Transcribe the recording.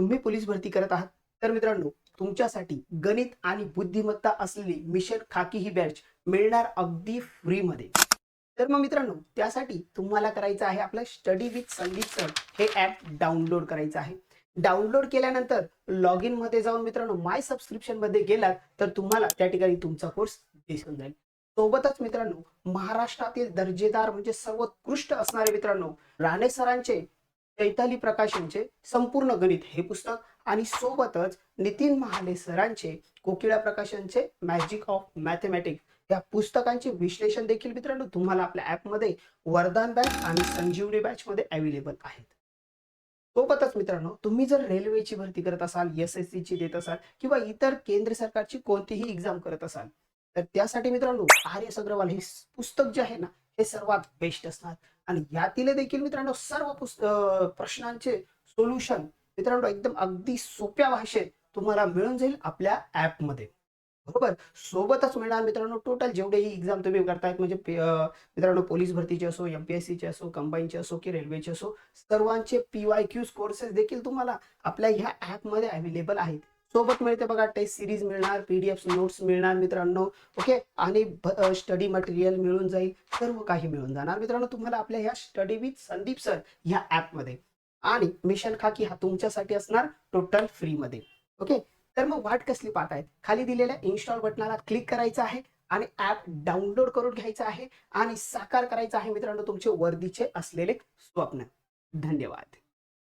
तुम्ही पोलीस भरती करत आहात? तर मित्रांनो तुमच्यासाठी गणित आणि बुद्धिमत्ता असलेली मिशन खाकी ही बॅच मिळणार अगदी फ्रीमध्ये. तर मग मित्रांनो त्यासाठी तुम्हाला करायचं आहे आपलं स्टडी विथ संदीप सर हे ॲप डाउनलोड करायचं आहे. डाउनलोड केल्यानंतर लॉग इनमध्ये जाऊन मित्रांनो माय सबस्क्रिप्शनमध्ये गेलात तर तुम्हाला त्या ठिकाणी तुमचा कोर्स दिसून जाईल. सोबतच मित्रांनो महाराष्ट्रातील दर्जेदार म्हणजे सर्वोत्कृष्ट असणारे मित्रांनो राणे सरांचे चैताली प्रकाशनचे संपूर्ण गणित हे पुस्तक आणि सोबतच नितीन महाले सरांचे कोकिळा प्रकाशनचे मॅजिक ऑफ मॅथमॅटिक्स या पुस्तकांचे विश्लेषण देखील मित्रांनो तुम्हाला आपल्या ॲपमध्ये वरदान बॅच आणि संजीवनी बॅच मध्ये अवेलेबल आहेत. सोबतच मित्रांनो तुम्ही जर रेल्वेची भरती करत असाल एस एस ची देत असाल किंवा इतर केंद्र सरकारची कोणतीही एक्झाम करत असाल तर त्यासाठी मित्रांनो आर अग्रवाल हे पुस्तक जे आहे ना हे सर्वात बेस्ट असणार. आणि यातील देखील मित्रांनो सर्व पुस्त प्रश्नांचे सोल्युशन मित्रांनो एकदम अगदी सोप्या भाषेत तुम्हाला मिळून जाईल आपल्या ॲपमध्ये बरोबर? सोबतच मिळणार मित्रांनो टोटल जेवढेही एक्झाम तुम्ही करतायत म्हणजे मित्रांनो पोलीस भरतीचे असो एमपीएससीचे असो कंबाईनचे असो की रेल्वेचे असो सर्वांचे पी वाय क्यूज कोर्सेस देखील तुम्हाला आपल्या ह्या ॲपमध्ये अवेलेबल आहेत. सोबत मिळते बघा टेस्ट सिरीज मिळणार पीडीएफ नोट्स मिळणार मित्रांनो. ओके आणि स्टडी मटेरियल मिळून जाईल. सर्व काही मिळून जाणार. मित्रांनो तुम्हाला आपल्या ह्या स्टडी विथ संदीप सर ह्या ॲपमध्ये आणि मिशन खाकी हा तुमच्यासाठी असणार टोटल फ्रीमध्ये ओके तर मग वाट कसली पाहतायत? खाली दिलेल्या इन्स्टॉल बटनाला क्लिक करायचं आहे आणि ऍप डाउनलोड करून घ्यायचं आहे आणि साकार करायचं आहे मित्रांनो तुमचे वर्दीचे असलेले स्वप्न. धन्यवाद.